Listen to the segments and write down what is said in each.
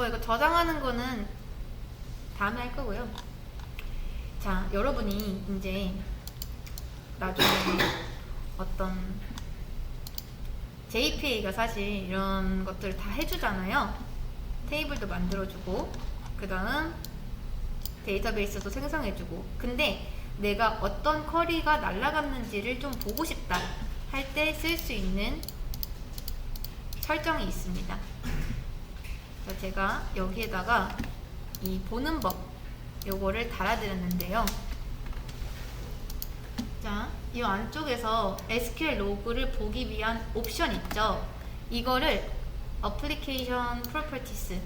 뭐 이거 저장하는 거는 다음에 할 거고요. 자, 여러분이 이제 나중에 어떤 JPA가 사실 이런 것들을 다 해주잖아요. 테이블도 만들어주고, 그 다음 데이터베이스도 생성해주고. 근데 내가 어떤 쿼리가 날아갔는지를 좀 보고 싶다 할 때 쓸 수 있는 설정이 있습니다. 자, 제가 여기에다가 이 보는 법 요거를 달아드렸는데요. 자, 이 안쪽에서 SQL 로그를 보기 위한 옵션 있죠. 이거를 Application Properties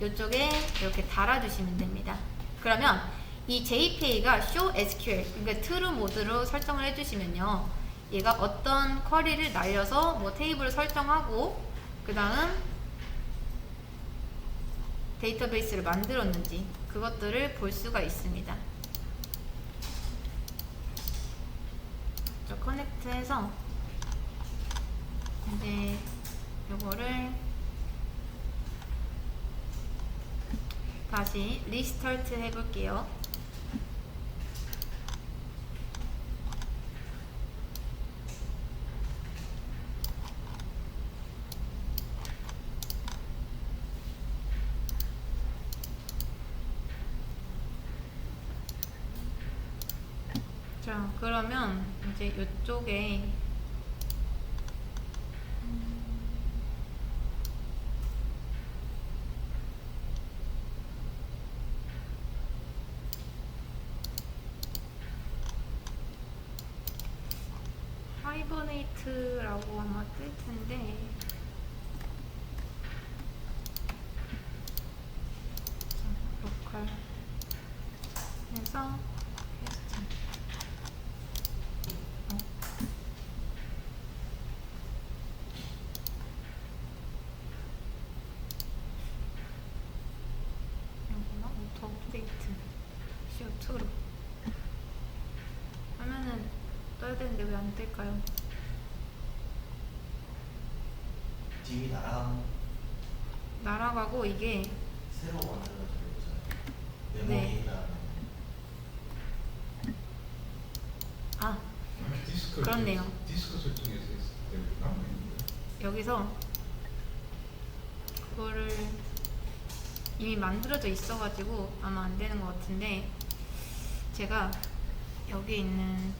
이쪽에 이렇게 달아주시면 됩니다. 그러면 이 JPA가 Show SQL, 그러니까 True 모드로 설정을 해주시면요. 얘가 어떤 쿼리를 날려서 뭐 테이블을 설정하고 그 다음 데이터베이스를 만들었는지 그것들을 볼 수가 있습니다. 저 커넥트해서 이제 요거를 다시 리스타트 해볼게요. 자, 그러면 이제 이쪽에 하이버네이트라고 아마 뜰 텐데 자, 로컬 해서 패스트 어. 여기나 오토 업데이트 CO2로 하면은 떠야 되는데 왜 안 뜰까요? DB 날아가는 날아가고 이게 새로 만들어진 거잖아요. 네. 메모리나 아 디스크 그렇네요. 디스크 설정에서 했을 때 남아 있는데. 여기서 그거를 이미 만들어져 있어가지고 아마 안 되는 것 같은데 제가 여기 있는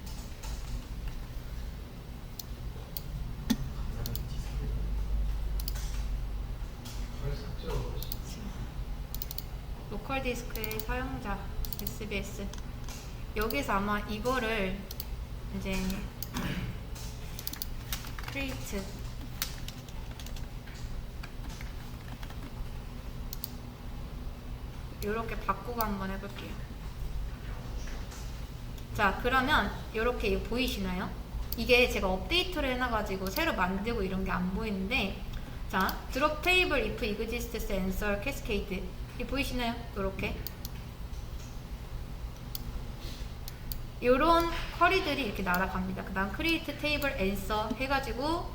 로컬 디스크의 사용자 SBS 여기서 아마 이거를 이제 이 렇게 바꾸고 한번 해볼게요. 자 그러면 이렇게 보이시나요? 이게 제가 업데이트를 해놔가지고 새로 만들고 이런 게 안 보이는데 자 drop table if exists answer cascade 이 보이시나요? 이렇게 요런 쿼리들이 이렇게 날아갑니다. 그 다음 create table answer 해가지고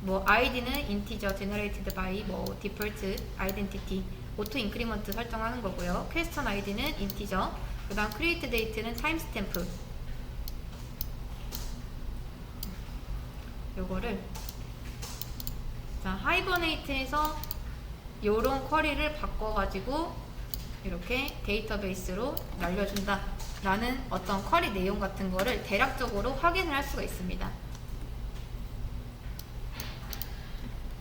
뭐 id는 integer generated by 뭐 default identity auto increment 설정하는 거고요. question id는 integer 그 다음 create date는 timestamp 요거를 자 하이버네이트에서 요런 쿼리를 바꿔가지고 이렇게 데이터베이스로 날려준다 라는 어떤 쿼리 내용 같은 거를 대략적으로 확인을 할 수가 있습니다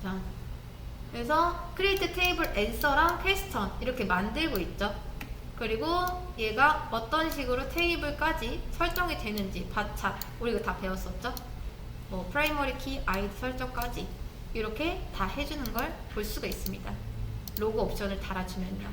자 그래서 create table answer랑 question 이렇게 만들고 있죠 그리고 얘가 어떤 식으로 테이블까지 설정이 되는지 바차 우리 이거 다 배웠었죠 뭐 프라이머리 키 아이디 설정까지 이렇게 다 해주는 걸 볼 수가 있습니다. 로고 옵션을 달아주면요.